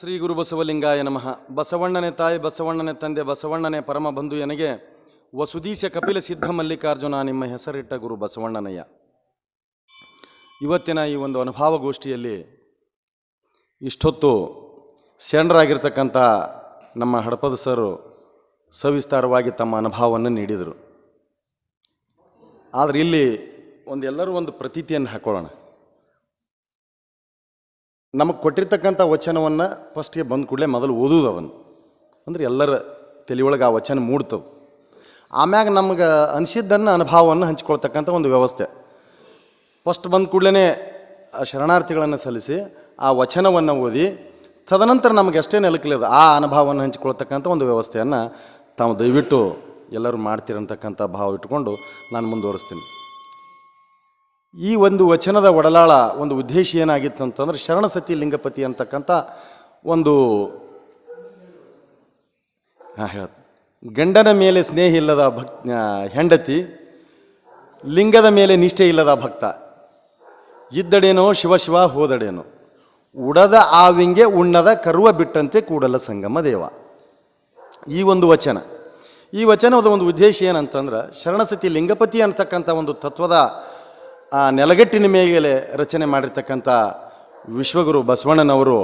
ಶ್ರೀ ಗುರು ಬಸವಲಿಂಗಾಯ ನಮಃ. ಬಸವಣ್ಣನೆ ತಾಯಿ, ಬಸವಣ್ಣನೆ ತಂದೆ, ಬಸವಣ್ಣನೆ ಪರಮ ಬಂಧು ಎನಗೆ ವಸುದೀಶ ಕಪಿಲ ಸಿದ್ಧ ಮಲ್ಲಿಕಾರ್ಜುನ ನಿಮ್ಮ ಹೆಸರಿಟ್ಟ ಗುರು ಬಸವಣ್ಣನಯ್ಯ. ಇವತ್ತಿನ ಈ ಒಂದು ಅನುಭಾವಗೋಷ್ಠಿಯಲ್ಲಿ ಇಷ್ಟೊತ್ತು ಶರಣರಾಗಿರ್ತಕ್ಕಂಥ ನಮ್ಮ ಹಡಪದ ಸರು ಸವಿಸ್ತಾರವಾಗಿ ತಮ್ಮ ಅನುಭವವನ್ನು ನೀಡಿದರು. ಆದರೆ ಇಲ್ಲಿ ಒಂದೆಲ್ಲರೂ ಒಂದು ಪ್ರತೀತಿಯನ್ನು ಹಾಕೊಳ್ಳೋಣ. ನಮಗೆ ಕೊಟ್ಟಿರ್ತಕ್ಕಂಥ ವಚನವನ್ನು ಫಸ್ಟ್ಗೆ ಬಂದ ಕೂಡಲೇ ಮೊದಲು ಓದೋದು ಅದನ್ನು. ಅಂದ್ರೆ ಎಲ್ಲರ ತಲೆಯೊಳಗೆ ಆ ವಚನ ಮೂಡ್ತವೆ. ಆಮ್ಯಾಗ ನಮ್ಗೆ ಅನಿಸಿದ್ದನ್ನು ಅನುಭವವನ್ನು ಹಂಚ್ಕೊಳ್ತಕ್ಕಂಥ ಒಂದು ವ್ಯವಸ್ಥೆ. ಫಸ್ಟ್ ಬಂದ ಕೂಡಲೇ ಶರಣಾರ್ಥಿಗಳನ್ನು ಸಲ್ಲಿಸಿ ಆ ವಚನವನ್ನು ಓದಿ, ತದನಂತರ ನಮಗೆ ಅಷ್ಟೇ ನೆಲಕಲಿದೆ ಆ ಅನುಭವವನ್ನು ಹಂಚಿಕೊಳ್ತಕ್ಕಂಥ ಒಂದು ವ್ಯವಸ್ಥೆಯನ್ನು ತಾವು ದಯವಿಟ್ಟು ಎಲ್ಲರೂ ಮಾಡ್ತೀರಂತಕ್ಕಂಥ ಭಾವ ಇಟ್ಕೊಂಡು ನಾನು ಮುಂದುವರಿಸ್ತೀನಿ. ಈ ಒಂದು ವಚನದ ಒಡಲಾಳ ಒಂದು ಉದ್ದೇಶ ಏನಾಗಿತ್ತು ಅಂತಂದ್ರೆ ಶರಣಸತಿ ಲಿಂಗಪತಿ ಅಂತಕ್ಕಂಥ ಒಂದು ಗಂಡನ ಮೇಲೆ ಸ್ನೇಹ ಇಲ್ಲದ ಭಕ್ ಹೆಂಡತಿ, ಲಿಂಗದ ಮೇಲೆ ನಿಷ್ಠೆ ಇಲ್ಲದ ಭಕ್ತ. ಇದ್ದಡೇನೋ ಶಿವಶಿವ ಶಿವ ಹೋದಡೇನೋ ಉಡದ ಆವಿಂಗೆ ಉಣ್ಣದ ಕರುವ ಬಿಟ್ಟಂತೆ ಕೂಡಲ ಸಂಗಮ ದೇವ. ಈ ಒಂದು ವಚನ. ಈ ವಚನದ ಒಂದು ಉದ್ದೇಶ ಏನಂತಂದ್ರೆ ಶರಣಸತಿ ಲಿಂಗಪತಿ ಅಂತಕ್ಕಂಥ ಒಂದು ತತ್ವದ ಆ ನೆಲಗಟ್ಟಿನ ಮೇಲೆ ರಚನೆ ಮಾಡಿರ್ತಕ್ಕಂಥ ವಿಶ್ವಗುರು ಬಸವಣ್ಣನವರು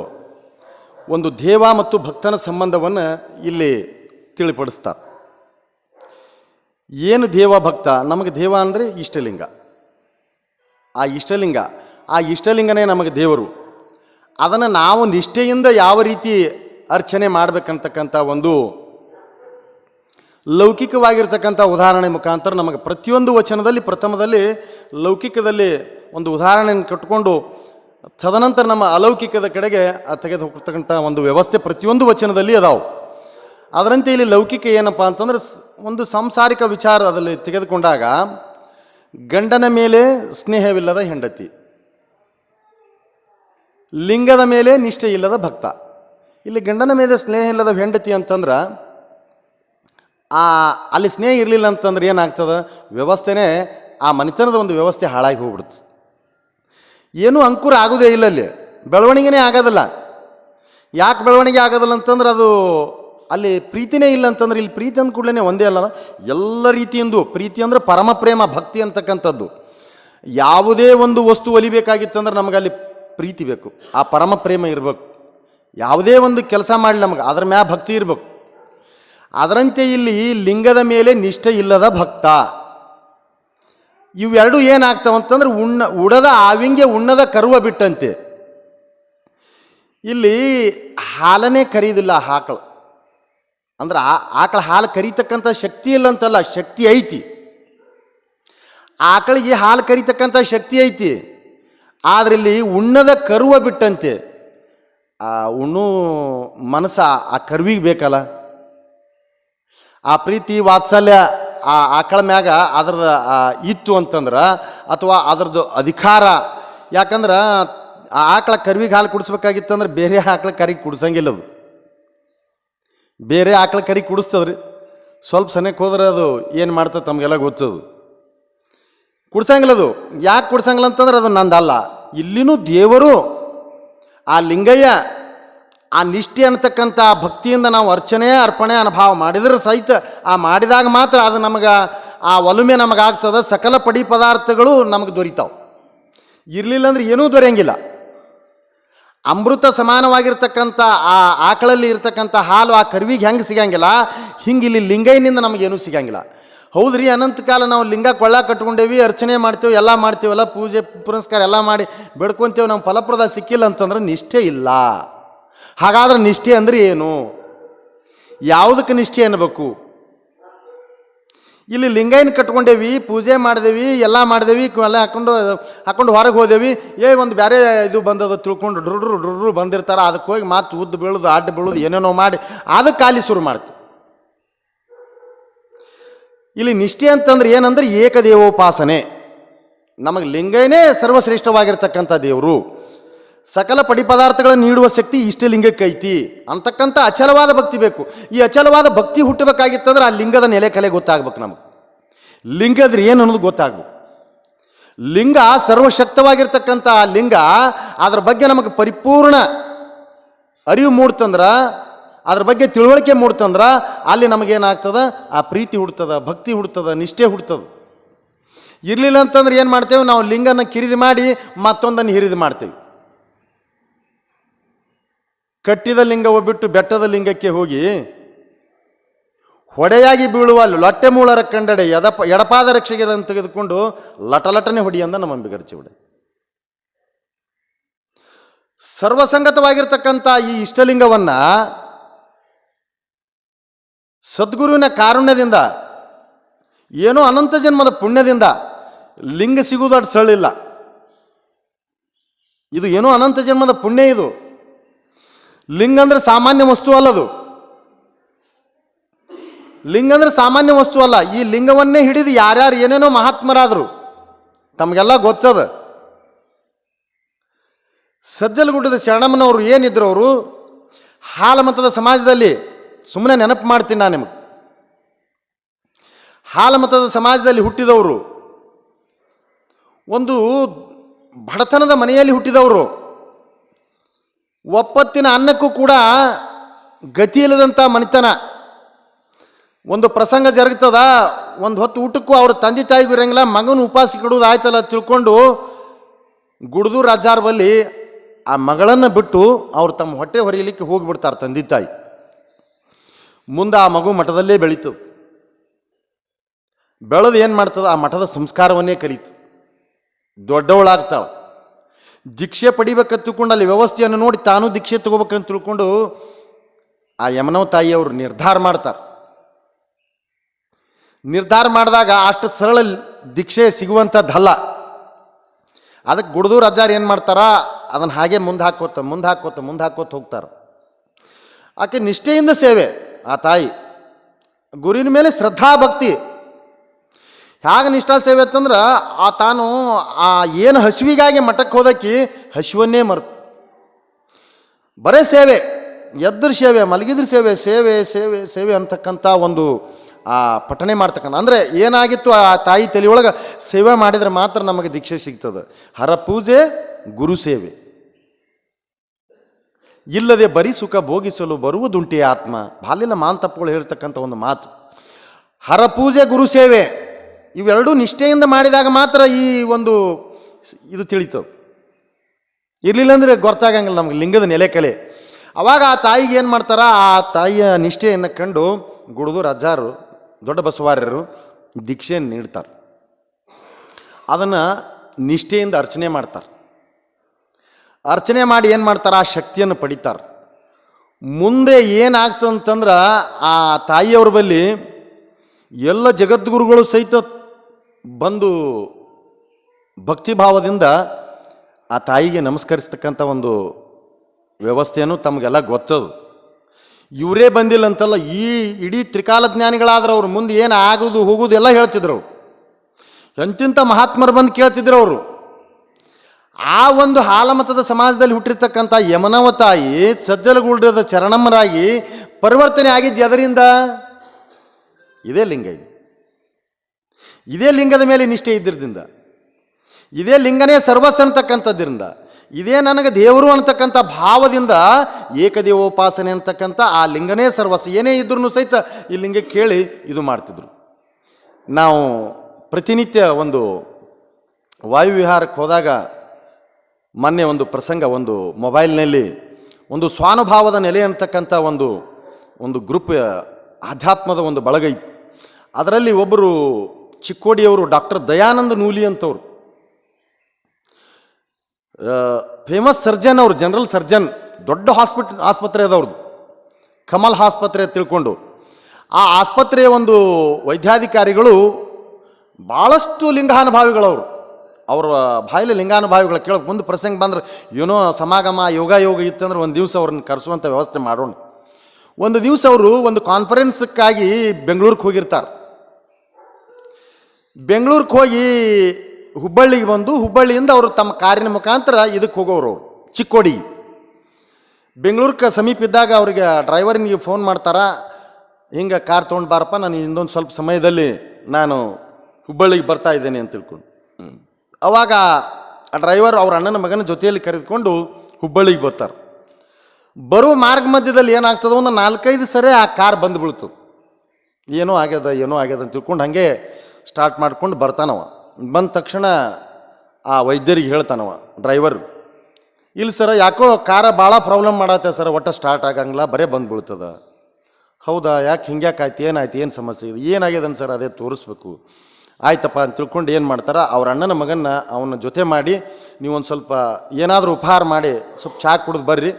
ಒಂದು ದೇವ ಮತ್ತು ಭಕ್ತನ ಸಂಬಂಧವನ್ನು ಇಲ್ಲಿ ತಿಳಿಪಡಿಸ್ತಾರೆ. ಏನು ದೇವ ಭಕ್ತ? ನಮಗೆ ದೇವ ಅಂದರೆ ಇಷ್ಟಲಿಂಗ. ಆ ಇಷ್ಟಲಿಂಗ, ಆ ಇಷ್ಟಲಿಂಗನೇ ನಮಗೆ ದೇವರು. ಅದನ್ನು ನಾವು ನಿಷ್ಠೆಯಿಂದ ಯಾವ ರೀತಿ ಅರ್ಚನೆ ಮಾಡಬೇಕಂತಕ್ಕಂಥ ಒಂದು ಲೌಕಿಕವಾಗಿರ್ತಕ್ಕಂಥ ಉದಾಹರಣೆ ಮುಖಾಂತರ ನಮಗೆ ಪ್ರತಿಯೊಂದು ವಚನದಲ್ಲಿ, ಪ್ರಥಮದಲ್ಲಿ ಲೌಕಿಕದಲ್ಲಿ ಒಂದು ಉದಾಹರಣೆಯನ್ನು ಕಟ್ಟಿಕೊಂಡು ತದನಂತರ ನಮ್ಮ ಅಲೌಕಿಕದ ಕಡೆಗೆ ತೆಗೆದು ಹೋಗ್ತಕ್ಕಂಥ ಒಂದು ವ್ಯವಸ್ಥೆ ಪ್ರತಿಯೊಂದು ವಚನದಲ್ಲಿ ಅದಾವು. ಅದರಂತೆ ಇಲ್ಲಿ ಲೌಕಿಕ ಏನಪ್ಪ ಅಂತಂದ್ರೆ ಒಂದು ಸಾಂಸಾರಿಕ ವಿಚಾರ ಅದರಲ್ಲಿ ತೆಗೆದುಕೊಂಡಾಗ, ಗಂಡನ ಮೇಲೆ ಸ್ನೇಹವಿಲ್ಲದ ಹೆಂಡತಿ, ಲಿಂಗದ ಮೇಲೆ ನಿಷ್ಠೆ ಇಲ್ಲದ ಭಕ್ತ. ಇಲ್ಲಿ ಗಂಡನ ಮೇಲೆ ಸ್ನೇಹ ಇಲ್ಲದ ಹೆಂಡತಿ ಅಂತಂದ್ರೆ ಆ, ಅಲ್ಲಿ ಸ್ನೇಹ ಇರಲಿಲ್ಲ ಅಂತಂದ್ರೆ ಏನಾಗ್ತದೆ? ವ್ಯವಸ್ಥೆನೇ ಆ ಮನೆತನದ ಒಂದು ವ್ಯವಸ್ಥೆ ಹಾಳಾಗಿ ಹೋಗ್ಬಿಡುತ್ತೆ ಏನೂ ಅಂಕುರ ಆಗೋದೇ ಇಲ್ಲ ಅಲ್ಲಿ. ಬೆಳವಣಿಗೆನೇ ಆಗೋದಿಲ್ಲ. ಯಾಕೆ ಬೆಳವಣಿಗೆ ಆಗೋದಿಲ್ಲ ಅಂತಂದ್ರೆ ಅದು ಅಲ್ಲಿ ಪ್ರೀತಿನೇ ಇಲ್ಲ ಅಂತಂದ್ರೆ ಇಲ್ಲಿ ಪ್ರೀತಿ ಅಂದ ಕೂಡಲೇ ಒಂದೇ ಅಲ್ಲ ಎಲ್ಲ ರೀತಿಯಿಂದ. ಪ್ರೀತಿ ಅಂದ್ರೆ ಪರಮ ಪ್ರೇಮ, ಭಕ್ತಿ ಅಂತಕ್ಕಂಥದ್ದು. ಯಾವುದೇ ಒಂದು ವಸ್ತು ಒಲಿಬೇಕಾಗಿತ್ತಂದ್ರೆ ನಮಗೆ ಅಲ್ಲಿ ಪ್ರೀತಿ ಬೇಕು. ಆ ಪರಮ ಪ್ರೇಮ ಇರಬೇಕು. ಯಾವುದೇ ಒಂದು ಕೆಲಸ ಮಾಡಲಿ ನಮಗೆ, ಅದ್ರ ಮ್ಯಾ ಭಕ್ತಿ ಇರಬೇಕು. ಅದರಂತೆ ಇಲ್ಲಿ ಲಿಂಗದ ಮೇಲೆ ನಿಷ್ಠೆ ಇಲ್ಲದ ಭಕ್ತ. ಇವೆರಡು ಏನಾಗ್ತಾವಂತಂದ್ರೆ ಉಣ್ಣ, ಉಡದ ಆವಿಂಗೆ ಉಣ್ಣದ ಕರುವ ಬಿಟ್ಟಂತೆ. ಇಲ್ಲಿ ಹಾಲನೇ ಕರೀದಿಲ್ಲ ಆಕಳು ಅಂದ್ರೆ ಆ ಆಕಳ ಹಾಲು ಕರಿತಕ್ಕಂಥ ಶಕ್ತಿ ಇಲ್ಲ ಅಂತಲ್ಲ ಶಕ್ತಿ ಐತಿ. ಆಕಳಿಗೆ ಹಾಲು ಕರಿತಕ್ಕಂಥ ಶಕ್ತಿ ಐತಿ. ಆದ್ರೆ ಇಲ್ಲಿ ಉಣ್ಣದ ಕರುವ ಬಿಟ್ಟಂತೆ. ಆ ಉಣ್ಣು ಮನಸ್ಸ ಆ ಕರುವಿಗೆ ಬೇಕಲ್ಲ? ಆ ಪ್ರೀತಿ ವಾತ್ಸಲ್ಯ ಆ ಆಕಳ ಮ್ಯಾಗ ಅದ್ರದ ಇತ್ತು ಅಂತಂದ್ರೆ ಅಥವಾ ಅದ್ರದ್ದು ಅಧಿಕಾರ. ಯಾಕಂದ್ರೆ ಆ ಆಕಳ ಕರ್ವಿಗೆ ಹಾಲು ಕುಡಿಸ್ಬೇಕಾಗಿತ್ತಂದ್ರೆ ಬೇರೆ ಆಕಳ ಕರಿ ಕುಡಿಸಂಗಿಲ್ಲ ಅದು ಬೇರೆ ಆಕಳ ಕರಿ ಕುಡಿಸ್ತದ್ರಿ. ಸ್ವಲ್ಪ ಸನೇಕ್ಕೆ ಹೋದ್ರೆ ಅದು ಏನು ಮಾಡ್ತದೆ ತಮಗೆಲ್ಲ ಗೊತ್ತದು. ಕುಡ್ಸಂಗಿಲ್ಲ ಅದು ಯಾಕೆ ಕುಡ್ಸಂಗಿಲ್ಲ ಅಂತಂದ್ರೆ ಅದು ನಂದಲ್ಲ. ಇಲ್ಲಿನೂ ದೇವರು ಆ ಲಿಂಗಯ್ಯ ಆ ನಿಷ್ಠೆ ಅನ್ನತಕ್ಕಂಥ ಭಕ್ತಿಯಿಂದ ನಾವು ಅರ್ಚನೆ, ಅರ್ಪಣೆ, ಅನುಭವ ಮಾಡಿದ್ರೆ ಸಹಿತ ಆ ಮಾಡಿದಾಗ ಮಾತ್ರ ಅದು ನಮಗೆ ಆ ಒಲುಮೆ ನಮಗಾಗ್ತದೆ. ಸಕಲ ಪಡಿ ಪದಾರ್ಥಗಳು ನಮಗೆ ದೊರಿತಾವೆ. ಇರಲಿಲ್ಲ ಅಂದ್ರೆ ಏನೂ ದೊರೆಯಂಗಿಲ್ಲ. ಅಮೃತ ಸಮಾನವಾಗಿರ್ತಕ್ಕಂಥ ಆ ಆಕಳಲ್ಲಿ ಇರ್ತಕ್ಕಂಥ ಹಾಲು ಆ ಕರ್ವಿಗೆ ಹೆಂಗೆ ಸಿಗಂಗಿಲ್ಲ? ಹಿಂಗೆ ಇಲ್ಲಿ ಲಿಂಗೈನಿಂದ ನಮಗೇನೂ ಸಿಗಂಗಿಲ್ಲ. ಹೌದ್ರಿ, ಅನಂತ ಕಾಲ ನಾವು ಲಿಂಗ ಕೊಳ್ಳ ಕಟ್ಕೊಂಡೇವಿ, ಅರ್ಚನೆ ಮಾಡ್ತೇವೆ, ಎಲ್ಲ ಮಾಡ್ತೀವಲ್ಲ, ಪೂಜೆ ಪುರಸ್ಕಾರ ಎಲ್ಲ ಮಾಡಿ, ಬೆಡ್ಕೊತೇವೆ ನಮ್ಮ ಫಲಪ್ರದ ಸಿಕ್ಕಿಲ್ಲ ಅಂತಂದ್ರೆ ನಿಷ್ಠೆ ಇಲ್ಲ. ಹಾಗಾದ್ರೆ ನಿಷ್ಠೆ ಅಂದ್ರೆ ಏನು? ಯಾವುದಕ್ಕೆ ನಿಷ್ಠೆ ಅನ್ನಬೇಕು? ಇಲ್ಲಿ ಲಿಂಗೈನ ಕಟ್ಕೊಂಡೇವಿ, ಪೂಜೆ ಮಾಡಿದೆವಿ, ಎಲ್ಲ ಮಾಡಿದೆವಿ ಎಲ್ಲ ಹಾಕೊಂಡು ಹಾಕೊಂಡು ಹೊರಗೆ ಹೋದೇವಿ. ಏ, ಒಂದು ಬೇರೆ ಇದು ಬಂದದ ತಿಳ್ಕೊಂಡು ಡ್ರುಡ್ರು ಡ್ರುಡ್ರು ಬಂದಿರ್ತಾರೆ. ಅದಕ್ಕೆ ಹೋಗಿ ಮಾತು ಉದ್ದು ಬೀಳೋದು ಅಡ್ಡ ಬೀಳೋದು, ಏನೇನೋ ಮಾಡಿ. ಅದಕ್ಕೆ ಖಾಲಿ ಶುರು ಮಾಡ್ತೀವಿ. ಇಲ್ಲಿ ನಿಷ್ಠೆ ಅಂತಂದ್ರೆ ಏನಂದ್ರೆ ಏಕದೇವೋಪಾಸನೆ. ನಮಗೆ ಲಿಂಗೈನೇ ಸರ್ವಶ್ರೇಷ್ಠವಾಗಿರ್ತಕ್ಕಂಥ ದೇವರು. ಸಕಲ ಪಡಿ ಪದಾರ್ಥಗಳನ್ನು ನೀಡುವ ಶಕ್ತಿ ಇಷ್ಟೇ ಲಿಂಗಕ್ಕೆ ಐತಿ. ಅಂತಕ್ಕಂಥ ಅಚಲವಾದ ಭಕ್ತಿ ಬೇಕು. ಈ ಅಚಲವಾದ ಭಕ್ತಿ ಹುಟ್ಟಬೇಕಾಗಿತ್ತಂದ್ರೆ ಆ ಲಿಂಗದ ನೆಲೆ ಕಲೆ ಗೊತ್ತಾಗ್ಬೇಕು ನಮಗೆ. ಲಿಂಗದ್ರೆ ಏನು ಅನ್ನೋದು ಗೊತ್ತಾಗ್ಬೇಕು. ಲಿಂಗ ಸರ್ವಶಕ್ತವಾಗಿರ್ತಕ್ಕಂಥ ಆ ಲಿಂಗ ಅದ್ರ ಬಗ್ಗೆ ನಮಗೆ ಪರಿಪೂರ್ಣ ಅರಿವು ಮೂಡ್ತಂದ್ರೆ, ಅದ್ರ ಬಗ್ಗೆ ತಿಳುವಳಿಕೆ ಮೂಡ್ತಂದ್ರೆ ಅಲ್ಲಿ ನಮಗೇನಾಗ್ತದ ಆ ಪ್ರೀತಿ ಹುಡ್ತದ, ಭಕ್ತಿ ಹುಡ್ತದ, ನಿಷ್ಠೆ ಹುಡ್ತದ. ಇರಲಿಲ್ಲ ಅಂತಂದ್ರೆ ಏನು ಮಾಡ್ತೇವೆ? ನಾವು ಲಿಂಗನ ಕಿರಿದು ಮಾಡಿ ಮತ್ತೊಂದನ್ನು ಹಿರಿದು ಮಾಡ್ತೇವೆ. ಕಟ್ಟಿದ ಲಿಂಗವ ಬಿಟ್ಟು ಬೆಟ್ಟದ ಲಿಂಗಕ್ಕೆ ಹೋಗಿ ಹೊಡೆಯಾಗಿ ಬೀಳುವ ಲೊಟ್ಟೆ ಮೂಳರ ಕಂಡಡೆ ಎದಪ ಎಡಪಾದ ರಕ್ಷೆಗೆ ಅದನ್ನು ತೆಗೆದುಕೊಂಡು ಲಟಲಟನೆ ಹೊಡಿ ಅಂದ ನಮ್ಮ ಅಂಬಿಗರ್ಚಿವಿಡೆ ಸರ್ವಸಂಗತವಾಗಿರ್ತಕ್ಕಂಥ ಈ ಇಷ್ಟಲಿಂಗವನ್ನ ಸದ್ಗುರುವಿನ ಕಾರುಣ್ಯದಿಂದ, ಏನೋ ಅನಂತ ಜನ್ಮದ ಪುಣ್ಯದಿಂದ ಲಿಂಗ ಸಿಗುವುದು ಅಷ್ಟು ಸಳ್ಳಿಲ್ಲ ಇದು ಏನೋ ಅನಂತ ಜನ್ಮದ ಪುಣ್ಯ ಇದು. ಲಿಂಗ ಅಂದ್ರೆ ಸಾಮಾನ್ಯ ವಸ್ತು ಅಲ್ಲದು. ಲಿಂಗ ಅಂದ್ರೆ ಸಾಮಾನ್ಯ ವಸ್ತು ಅಲ್ಲ. ಈ ಲಿಂಗವನ್ನೇ ಹಿಡಿದು ಯಾರ್ಯಾರು ಏನೇನೋ ಮಹಾತ್ಮರಾದರು, ತಮಗೆಲ್ಲ ಗೊತ್ತದ. ಸಜ್ಜಲಗುಡ್ಡದ ಶರಣಮ್ಮನವರು ಏನಿದ್ರು ಅವರು, ಹಾಲಮತದ ಸಮಾಜದಲ್ಲಿ ಸುಮ್ಮನೆ ನೆನಪು ಮಾಡ್ತೀನಿ ನಾನು ನಿಮಗೆ. ಹಾಲಮತದ ಸಮಾಜದಲ್ಲಿ ಹುಟ್ಟಿದವರು, ಒಂದು ಬಡತನದ ಮನೆಯಲ್ಲಿ ಹುಟ್ಟಿದವರು ಒಪ್ಪತ್ತಿನ ಅನ್ನಕ್ಕೂ ಕೂಡ ಗತಿ ಇಲ್ಲದಂಥ ಮನಿತನ. ಒಂದು ಪ್ರಸಂಗ ಜರುಗ್ತದ, ಒಂದು ಹೊತ್ತು ಊಟಕ್ಕೂ ಅವ್ರ ತಂದೆ ತಾಯಿಗೂ ಇರಂಗಿಲ್ಲ, ಮಗನ ಉಪವಾಸ ಇಡೋದು ಆಯ್ತಲ್ಲ ತಿಳ್ಕೊಂಡು ಗುಡ್ದು ರಾಜಾರ್ ಬಲ್ಲಿ ಆ ಮಗಳನ್ನು ಬಿಟ್ಟು ಅವ್ರು ತಮ್ಮ ಹೊಟ್ಟೆ ಹೊರೆಯಲಿಕ್ಕೆ ಹೋಗಿಬಿಡ್ತಾರೆ ತಂದೆ ತಾಯಿ. ಮುಂದೆ ಆ ಮಗು ಮಠದಲ್ಲೇ ಬೆಳೀತು. ಬೆಳೆದು ಏನು ಮಾಡ್ತದೆ, ಆ ಮಠದ ಸಂಸ್ಕಾರವನ್ನೇ ಕಲಿತು. ದೊಡ್ಡವಳಾಗ್ತಾಳೆ. ದೀಕ್ಷೆ ಪಡಿಬೇಕಂತ ತಿಳ್ಕೊಂಡು ಅಲ್ಲಿ ವ್ಯವಸ್ಥೆಯನ್ನು ನೋಡಿ ತಾನು ದೀಕ್ಷೆ ತಗೋಬೇಕಂತ ತಿಳ್ಕೊಂಡು ಆ ಯಮನವ ತಾಯಿಯವರು ನಿರ್ಧಾರ ಮಾಡ್ತಾರೆ. ನಿರ್ಧಾರ ಮಾಡಿದಾಗ ಅಷ್ಟು ಸರಳ ದೀಕ್ಷೆ ಸಿಗುವಂಥದ್ದಲ್ಲ ಅದಕ್ಕೆ ಗುಡದೂರು ರಜಾರ್ ಏನು ಮಾಡ್ತಾರ? ಅದನ್ನು ಹಾಗೆ ಮುಂದೆ ಹಾಕೋತ ಮುಂದೆ ಹಾಕೋತ ಮುಂದೆ ಹಾಕೋತ ಹೋಗ್ತಾರೆ. ಆಕೆ ನಿಷ್ಠೆಯಿಂದ ಸೇವೆ ಆ ತಾಯಿ. ಗುರಿನ ಮೇಲೆ ಶ್ರದ್ಧಾ ಭಕ್ತಿ. ಹೇಗೆ ನಿಷ್ಠಾ ಸೇವೆ ಅಂತಂದ್ರೆ, ಆ ತಾನು ಆ ಏನು ಹಸಿವಿಗಾಗಿ ಮಠಕ್ಕೆ ಹೋದಕ್ಕೆ ಹಸಿವನ್ನೇ ಮರೆತು. ಬರೇ ಸೇವೆ, ಎದ್ರ ಸೇವೆ, ಮಲಗಿದ್ರ ಸೇವೆ ಸೇವೆ ಸೇವೆ ಸೇವೆ ಅಂತಕ್ಕಂಥ ಒಂದು, ಆ ಪಠನೆ ಮಾಡ್ತಕ್ಕಂಥ, ಅಂದರೆ ಏನಾಗಿತ್ತು ಆ ತಾಯಿ ತಲೆಯೊಳಗೆ ಸೇವೆ ಮಾಡಿದರೆ ಮಾತ್ರ ನಮಗೆ ದೀಕ್ಷೆ ಸಿಗ್ತದೆ. ಹರ ಪೂಜೆ, ಗುರು ಸೇವೆ. ಇಲ್ಲದೆ ಬರೀ ಸುಖ ಭೋಗಿಸಲು ಬರುವುದುಂಟಿ ಆತ್ಮ ಬಾಲಿನ ಮಾಂತಪ್ಪಗಳು ಹೇಳ್ತಕ್ಕಂಥ ಒಂದು ಮಾತು. ಹರ ಪೂಜೆ, ಗುರು ಸೇವೆ. ಇವೆರಡೂ ನಿಷ್ಠೆಯಿಂದ ಮಾಡಿದಾಗ ಮಾತ್ರ ಈ ಒಂದು ಇದು ತಿಳಿತು. ಇರಲಿಲ್ಲ ಅಂದರೆ ಗೊತ್ತಾಗಂಗಿಲ್ಲ ನಮಗೆ, ಲಿಂಗದ ನೆಲೆ ಕಲೆ. ಅವಾಗ ಆ ತಾಯಿಗೆ ಏನು ಮಾಡ್ತಾರೆ, ಆ ತಾಯಿಯ ನಿಷ್ಠೆಯನ್ನು ಕಂಡು ಗುಡುದು ರಜಾರು, ದೊಡ್ಡ ಬಸವಾರ್ಯರು ದೀಕ್ಷೆಯನ್ನು ನೀಡ್ತಾರೆ. ಅದನ್ನು ನಿಷ್ಠೆಯಿಂದ ಅರ್ಚನೆ ಮಾಡ್ತಾರೆ. ಅರ್ಚನೆ ಮಾಡಿ ಏನು ಮಾಡ್ತಾರೆ, ಆ ಶಕ್ತಿಯನ್ನು ಪಡಿತಾರೆ. ಮುಂದೆ ಏನಾಗ್ತಂತಂದ್ರೆ ಆ ತಾಯಿಯವ್ರ ಬಳಿ ಎಲ್ಲ ಜಗದ್ಗುರುಗಳು ಸಹಿತ ಬಂದು ಭಕ್ತಿಭಾವದಿಂದ ಆ ತಾಯಿಗೆ ನಮಸ್ಕರಿಸ್ತಕ್ಕಂಥ ಒಂದು ವ್ಯವಸ್ಥೆಯನ್ನು ತಮಗೆಲ್ಲ ಗೊತ್ತದು. ಇವರೇ ಬಂದಿಲ್ಲ ಅಂತಲ್ಲ ಈ ಇಡೀ ತ್ರಿಕಾಲ ಜ್ಞಾನಿಗಳಾದ್ರೆ ಅವ್ರು ಮುಂದೆ ಏನು ಆಗೋದು ಹೋಗೋದು ಎಲ್ಲ ಹೇಳ್ತಿದ್ರು ಅವರು. ಎಂತಿಂಥ ಮಹಾತ್ಮರು ಬಂದು ಕೇಳ್ತಿದ್ರು ಅವರು. ಆ ಒಂದು ಹಾಲಮತದ ಸಮಾಜದಲ್ಲಿ ಹುಟ್ಟಿರ್ತಕ್ಕಂಥ ಯಮನವ ತಾಯಿ ಸಜ್ಜಲಗೂಡದ ಚರಣಮ್ಮರಾಗಿ ಪರಿವರ್ತನೆ ಆಗಿದ್ದು ಅದರಿಂದ? ಇದೇ ಲಿಂಗ ಇದು ಲಿಂಗದ ಮೇಲೆ ನಿಷ್ಠೆ ಇದ್ದಿರದಿಂದ, ಇದೇ ಲಿಂಗನೇ ಸರ್ವಸ್ವ ಅಂತಕ್ಕಂಥದ್ದರಿಂದ ಇದೇ ನನಗೆ ದೇವರು ಅನ್ನತಕ್ಕಂಥ ಭಾವದಿಂದ ಏಕದೇವೋಪಾಸನೆ ಅಂತಕ್ಕಂಥ ಆ ಲಿಂಗನೇ ಸರ್ವಸ್ವ. ಏನೇ ಇದ್ರೂ ಸಹಿತ ಈ ಲಿಂಗ ಕೇಳಿ ಇದು ಮಾಡ್ತಿದ್ರು. ನಾವು ಪ್ರತಿನಿತ್ಯ ಒಂದು ವಾಯುವಿಹಾರಕ್ಕೆ ಹೋದಾಗ ಮೊನ್ನೆ ಒಂದು ಪ್ರಸಂಗ, ಒಂದು ಮೊಬೈಲ್ನಲ್ಲಿ ಒಂದು ಸ್ವಾನುಭಾವದ ನೆಲೆ ಅಂತಕ್ಕಂಥ ಒಂದು ಒಂದು ಗ್ರೂಪ್ ಆಧ್ಯಾತ್ಮದ ಒಂದು ಬಳಗ ಇತ್ತು. ಅದರಲ್ಲಿ ಒಬ್ಬರು ಚಿಕ್ಕೋಡಿಯವರು ಡಾಕ್ಟರ್ ದಯಾನಂದ ನೂಲಿ ಅಂತವ್ರು. ಫೇಮಸ್ ಸರ್ಜನ್ ಅವರು ಜನರಲ್ ಸರ್ಜನ್ ದೊಡ್ಡ ಹಾಸ್ಪಿಟ್ ಆಸ್ಪತ್ರೆ ಅದವ್ರದ್ದು ಕಮಲ್ ಆಸ್ಪತ್ರೆ ತಿಳ್ಕೊಂಡು. ಆ ಆಸ್ಪತ್ರೆಯ ಒಂದು ವೈದ್ಯಾಧಿಕಾರಿಗಳು ಭಾಳಷ್ಟು ಲಿಂಗಾನುಭಾವಿಗಳವರು. ಅವರ ಬಾಯಲ್ಲಿ ಲಿಂಗಾನುಭಾವಿಗಳ ಕೇಳಕ್ಕೆ ಮುಂದೆ ಪ್ರಸಂಗ ಬಂದ್ರೆ, ಏನೋ ಸಮಾಗಮ, ಯೋಗ ಯೋಗ ಇತ್ತಂದ್ರೆ ಒಂದು ದಿವಸ ಅವ್ರನ್ನ ಕರೆಸುವಂಥ ವ್ಯವಸ್ಥೆ ಮಾಡೋಣ. ಒಂದು ದಿವಸ ಅವರು ಒಂದು ಕಾನ್ಫರೆನ್ಸ್ಗಾಗಿ ಬೆಂಗಳೂರಿಗೆ ಹೋಗಿರ್ತಾರೆ. ಬೆಂಗಳೂರಿಗೆ ಹೋಗಿ ಹುಬ್ಬಳ್ಳಿಗೆ ಬಂದು ಹುಬ್ಬಳ್ಳಿಯಿಂದ ಅವರು ತಮ್ಮ ಕಾರಿನ ಮುಖಾಂತರ ಇದಕ್ಕೆ ಹೋಗೋರು, ಚಿಕ್ಕೋಡಿ. ಬೆಂಗಳೂರಿಗೆ ಸಮೀಪ ಇದ್ದಾಗ ಅವ್ರಿಗೆ ಡ್ರೈವರ್ನಿಗೆ ಫೋನ್ ಮಾಡ್ತಾರೆ, ಹಿಂಗೆ ಕಾರ್ ತೊಗೊಂಡು ಬಾರಪ್ಪ, ನಾನು ಇನ್ನೊಂದು ಸ್ವಲ್ಪ ಸಮಯದಲ್ಲಿ ನಾನು ಹುಬ್ಬಳ್ಳಿಗೆ ಬರ್ತಾ ಇದ್ದೇನೆ ಅಂತ ತಿಳ್ಕೊಂಡು. ಅವಾಗ ಆ ಡ್ರೈವರ್ ಅವ್ರ ಅಣ್ಣನ ಮಗನ ಜೊತೆಯಲ್ಲಿ ಕರೆದುಕೊಂಡು ಹುಬ್ಬಳ್ಳಿಗೆ ಬರ್ತಾರೆ. ಬರೋ ಮಾರ್ಗ ಮಧ್ಯದಲ್ಲಿ ಏನಾಗ್ತದೆ ಒಂದು ನಾಲ್ಕೈದು ಸರಿ ಆ ಕಾರ್ ಬಂದು ಬೀಳ್ತದೆ ಏನೋ ಆಗ್ಯದ ಏನೋ ಆಗ್ಯದ ಅಂತ ತಿಳ್ಕೊಂಡು ಹಾಗೆ ಸ್ಟಾರ್ಟ್ ಮಾಡ್ಕೊಂಡು ಬರ್ತಾನವ. ಬಂದ ತಕ್ಷಣ ಆ ವೈದ್ಯರಿಗೆ ಹೇಳ್ತಾನವ, ಡ್ರೈವರ್, ಇಲ್ಲ ಸರ ಯಾಕೋ ಕಾರ ಭಾಳ ಪ್ರಾಬ್ಲಮ್ ಮಾಡತ್ತೆ ಸರ್, ಒಟ್ಟು ಸ್ಟಾರ್ಟ್ ಆಗಂಗಿಲ್ಲ, ಬರೇ ಬಂದು ಬೀಳ್ತದ ಹೌದಾ, ಯಾಕೆ ಹಿಂಗ್ಯಾಕೆ ಆಯ್ತು, ಏನಾಯ್ತು, ಏನು ಸಮಸ್ಯೆ ಇದೆ? ಏನಾಗ್ಯದನ್ ಸರ್, ಅದೇ ತೋರಿಸ್ಬೇಕು. ಆಯ್ತಪ್ಪ, ಅಂತ ತಿಳ್ಕೊಂಡು ಏನು ಮಾಡ್ತಾರೆ, ಅವ್ರ ಅಣ್ಣನ ಮಗನ್ನ ಅವನ ಜೊತೆ ಮಾಡಿ, ನೀವು ಒಂದು ಸ್ವಲ್ಪ ಏನಾದರೂ ಉಪಹಾರ ಮಾಡಿ, ಸ್ವಲ್ಪ ಚಾ ಕುಡಿದು ಬರ್ರಿ,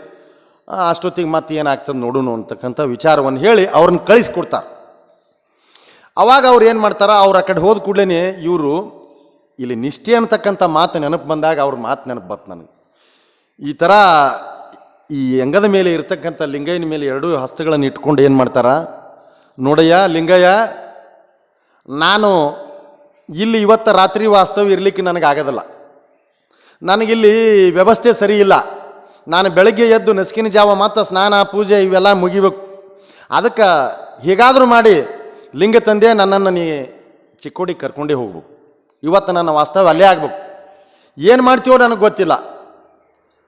ಅಷ್ಟೊತ್ತಿಗೆ ಮತ್ತೆ ಏನಾಗ್ತದೆ ನೋಡೋಣ ಅಂತಕ್ಕಂಥ ವಿಚಾರವನ್ನು ಹೇಳಿ ಅವ್ರನ್ನ ಕಳಿಸ್ಕೊಡ್ತಾರೆ. ಅವಾಗ ಅವ್ರು ಏನು ಮಾಡ್ತಾರೆ, ಅವ್ರು ಆ ಕಡೆ ಹೋದ ಕೂಡಲೇ ಇವರು ಇಲ್ಲಿ ನಿಷ್ಠೆ ಅಂತಕ್ಕಂಥ ಮಾತು ನೆನಪು ಬಂದಾಗ ಅವ್ರ ಮಾತು ನೆನಪು ಬತ್ತು ನನಗೆ. ಈ ಥರ ಈ ಅಂಗದ ಮೇಲೆ ಇರತಕ್ಕಂಥ ಲಿಂಗಯ್ಯನ ಮೇಲೆ ಎರಡೂ ಹಸ್ತಗಳನ್ನು ಇಟ್ಕೊಂಡು ಏನು ಮಾಡ್ತಾರೆ, ನೋಡಯ್ಯ ಲಿಂಗಯ್ಯ, ನಾನು ಇಲ್ಲಿ ಇವತ್ತು ರಾತ್ರಿ ವಾಸ್ತವ ಇರಲಿಕ್ಕೆ ನನಗೆ ಆಗೋದಿಲ್ಲ. ನನಗಿಲ್ಲಿ ವ್ಯವಸ್ಥೆ ಸರಿ ಇಲ್ಲ. ನಾನು ಬೆಳಗ್ಗೆ ಎದ್ದು ನಸ್ಕಿನ ಜಾವ ಮತ್ತು ಸ್ನಾನ, ಪೂಜೆ ಇವೆಲ್ಲ ಮುಗಿಬೇಕು. ಅದಕ್ಕೆ ಹೇಗಾದರೂ ಮಾಡಿ ಲಿಂಗ ತಂದೆ ನನ್ನನ್ನು ನೀ ಚಿಕ್ಕೋಡಿ ಕರ್ಕೊಂಡೇ ಹೋಗ್ಬೇಕು ಇವತ್ತು ನನ್ನ ವಾಸ್ತವ ಅಲ್ಲೇ ಆಗ್ಬೇಕು. ಏನು ಮಾಡ್ತೀವೋ ನನಗೆ ಗೊತ್ತಿಲ್ಲ.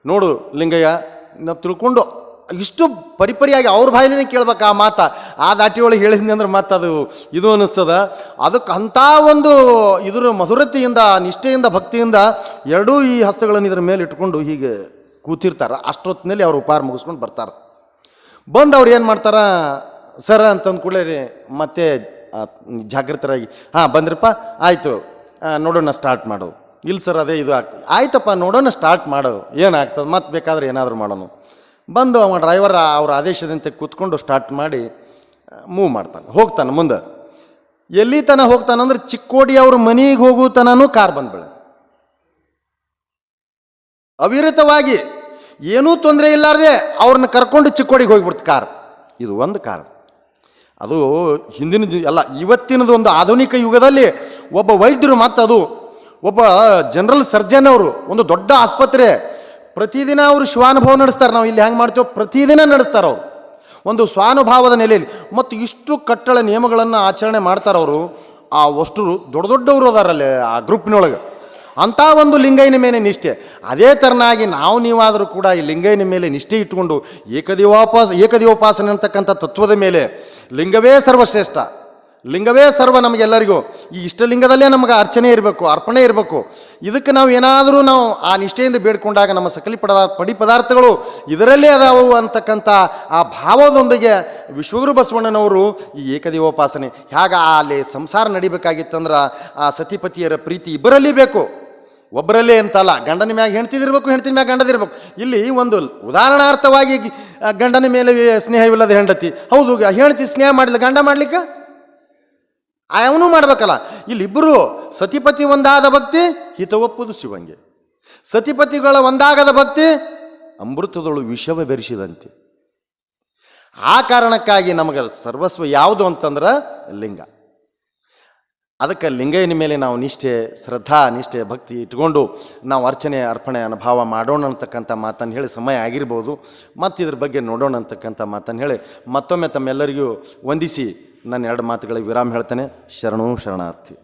ನೋಡು ಲಿಂಗಯ್ಯ ನಾವು ತಿಳ್ಕೊಂಡು ಇಷ್ಟು ಪರಿಪರಿಯಾಗಿ ಅವ್ರ ಬಾಯಿಲೇ ಕೇಳ್ಬೇಕು ಆ ಮಾತ. ಆ ದಾಟಿ ಒಳಗೆ ಹೇಳಿದ್ನಿ ಅಂದ್ರೆ ಮತ್ತೆ ಅದು ಇದು ಅನ್ನಿಸ್ತದ. ಅದಕ್ಕೆ ಅಂಥ ಒಂದು ಇದ್ರ ಮಧುರತೆಯಿಂದ, ನಿಷ್ಠೆಯಿಂದ, ಭಕ್ತಿಯಿಂದ ಎರಡೂ ಈ ಹಸ್ತಗಳನ್ನು ಇದ್ರ ಮೇಲೆ ಇಟ್ಕೊಂಡು ಹೀಗೆ ಕೂತಿರ್ತಾರೆ. ಅಷ್ಟೊತ್ತಿನಲ್ಲಿ ಅವ್ರು ಉಪಹಾರ ಮುಗಿಸ್ಕೊಂಡು ಬರ್ತಾರೆ. ಬಂದು ಅವ್ರು ಏನು ಮಾಡ್ತಾರ? ಸರ ಅಂತಂದು ಕೂಡಲೇ ಮತ್ತೆ ಜಾಗೃತರಾಗಿ ಹಾಂ, ಬಂದ್ರಪ್ಪ, ಆಯಿತು. ನೋಡೋಣ ಸ್ಟಾರ್ಟ್ ಮಾಡು. ಇಲ್ಲ ಸರ್ ಅದೇ ಇದು ಆಗ್ತದೆ ಆಯ್ತಪ್ಪ, ನೋಡೋಣ ಸ್ಟಾರ್ಟ್ ಮಾಡು. ಏನಾಗ್ತದೆ? ಮತ್ತೆ ಬೇಕಾದ್ರೆ ಏನಾದರೂ ಮಾಡೋಣ ಬಂದು ಅವ ಡ್ರೈವರ್ ಅವ್ರ ಆದೇಶದಂತೆ ಕೂತ್ಕೊಂಡು ಸ್ಟಾರ್ಟ್ ಮಾಡಿ ಮೂವ್ ಮಾಡ್ತಾನೆ. ಹೋಗ್ತಾನೆ ಮುಂದೆ. ಎಲ್ಲಿ ತನ ಹೋಗ್ತಾನಂದ್ರೆ ಚಿಕ್ಕೋಡಿ ಅವ್ರ ಮನೆಗೆ ಹೋಗೋ ತನೂ ಕಾರ್ ಬಂದ್ಬಿಡ ಅವಿರತವಾಗಿ ಏನೂ ತೊಂದರೆ ಇಲ್ಲಾರ್ದೆ ಅವ್ರನ್ನ ಕರ್ಕೊಂಡು ಚಿಕ್ಕೋಡಿಗೆ ಹೋಗ್ಬಿಡ್ತು ಕಾರ್. ಇದು ಒಂದು ಕಾರ್ ಅದು ಹಿಂದಿನ ಅಲ್ಲ ಇವತ್ತಿನದು ಒಂದು ಆಧುನಿಕ ಯುಗದಲ್ಲಿ ಒಬ್ಬ ವೈದ್ಯರು ಮತ್ತು ಅದು. ಒಬ್ಬ ಜನರಲ್ ಸರ್ಜನ್ ಅವರು, ಒಂದು ದೊಡ್ಡ ಆಸ್ಪತ್ರೆ. ಪ್ರತಿದಿನ ಅವರು ಶಿವಾನುಭವ ನಡೆಸ್ತಾರೆ. ನಾವು ಇಲ್ಲಿ ಹೆಂಗೆ ಮಾಡ್ತೇವೆ, ಪ್ರತಿದಿನ ನಡೆಸ್ತಾರೆ ಅವರು. ಒಂದು ಸ್ವಾನುಭಾವದ ನೆಲೆಯಲ್ಲಿ. ಮತ್ತು ಇಷ್ಟು ಕಟ್ಟಳ ನಿಯಮಗಳನ್ನು ಆಚರಣೆ ಮಾಡ್ತಾರೆ ಅವರು. ಆ ಅಷ್ಟು ದೊಡ್ಡ ದೊಡ್ಡವರು ಅದಾರಲ್ಲಿ ಆ ಗ್ರೂಪ್ನೊಳಗೆ. ಅಂಥ ಒಂದು ಲಿಂಗೈನ ಮೇಲೆ ನಿಷ್ಠೆ. ಅದೇ ಥರನಾಗಿ ನಾವು ನೀವಾದರೂ ಕೂಡ ಈ ಲಿಂಗೈನ ಮೇಲೆ ನಿಷ್ಠೆ ಇಟ್ಟುಕೊಂಡು ಏಕದೇವೋಪಾಸ, ಏಕದೇವೋಪಾಸನೆ ಅಂತಕ್ಕಂಥ ತತ್ವದ ಮೇಲೆ ಲಿಂಗವೇ ಸರ್ವಶ್ರೇಷ್ಠ. ಲಿಂಗವೇ ಸರ್ವ ನಮಗೆಲ್ಲರಿಗೂ. ಈ ಇಷ್ಟಲಿಂಗದಲ್ಲೇ ನಮಗೆ ಅರ್ಚನೆ ಇರಬೇಕು, ಅರ್ಪಣೆ ಇರಬೇಕು. ಇದಕ್ಕೆ ನಾವು ಏನಾದರೂ ನಾವು ಆ ನಿಷ್ಠೆಯಿಂದ ಬೇಡ್ಕೊಂಡಾಗ ನಮ್ಮ ಸಕಲಿ ಪದ ಪಡಿ ಪದಾರ್ಥಗಳು ಇದರಲ್ಲೇ ಅದಾವು ಅಂತಕ್ಕಂಥ ಆ ಭಾವದೊಂದಿಗೆ ವಿಶ್ವಗುರು ಬಸವಣ್ಣನವರು ಈ ಏಕದೇವೋಪಾಸನೆ. ಹೇಗೆ ಅಲ್ಲಿ ಸಂಸಾರ ನಡಿಬೇಕಾಗಿತ್ತಂದ್ರೆ ಆ ಸತಿಪತಿಯರ ಪ್ರೀತಿ ಇಬ್ಬರಲ್ಲಿ ಬೇಕು. ಒಬ್ಬರಲ್ಲೇ ಅಂತಲ್ಲ, ಗಂಡನ ಮ್ಯಾಗ ಹೆಂಡ್ತಿದಿರ್ಬೇಕು, ಹೆಂಡ್ತಿನ ಮ್ಯಾಗ ಗಂಡದಿರ್ಬೇಕು. ಇಲ್ಲಿ ಒಂದು ಉದಾಹರಣಾರ್ಥವಾಗಿ ಗಂಡನ ಮೇಲೆ ಸ್ನೇಹವಿಲ್ಲದ ಹೆಂಡತಿ. ಹೌದು, ಹೆಂಡತಿ ಸ್ನೇಹ ಮಾಡಿಲ್ಲ ಗಂಡ ಮಾಡ್ಲಿಕ್ಕೆ? ಅವನು ಮಾಡ್ಬೇಕಲ್ಲ. ಇಲ್ಲಿಬ್ಬರು ಸತಿಪತಿ ಒಂದಾದ ಭಕ್ತಿ, ಹಿತ ಒಪ್ಪುದು ಶಿವಂಗೆ. ಸತಿಪತಿಗಳ ಒಂದಾಗದ ಭಕ್ತಿ, ಅಮೃತದಳು ವಿಷವ ಬೆರೆಸಿದಂತೆ. ಆ ಕಾರಣಕ್ಕಾಗಿ ನಮಗೆ ಸರ್ವಸ್ವ ಯಾವುದು ಅಂತಂದ್ರೆ ಲಿಂಗ. ಅದಕ್ಕೆ ಲಿಂಗಯ್ಯನ ಮೇಲೆ ನಾವು ನಿಷ್ಠೆ, ಶ್ರದ್ಧಾ, ನಿಷ್ಠೆ, ಭಕ್ತಿ ಇಟ್ಕೊಂಡು ನಾವು ಅರ್ಚನೆ, ಅರ್ಪಣೆ, ಅನುಭವ ಮಾಡೋಣ ಅಂತಕ್ಕಂಥ ಮಾತನ್ನು ಹೇಳಿ ಸಮಯ ಆಗಿರ್ಬೋದು. ಮತ್ತು ಇದ್ರ ಬಗ್ಗೆ ನೋಡೋಣ ಅಂತಕ್ಕಂಥ ಮಾತನ್ನು ಹೇಳಿ ಮತ್ತೊಮ್ಮೆ ತಮ್ಮೆಲ್ಲರಿಗೂ ವಂದಿಸಿ. ನನ್ನ ಎರಡು ಮಾತುಗಳಿಗೆ ವಿರಾಮ ಹೇಳ್ತೇನೆ. ಶರಣು ಶರಣಾರ್ಥಿ.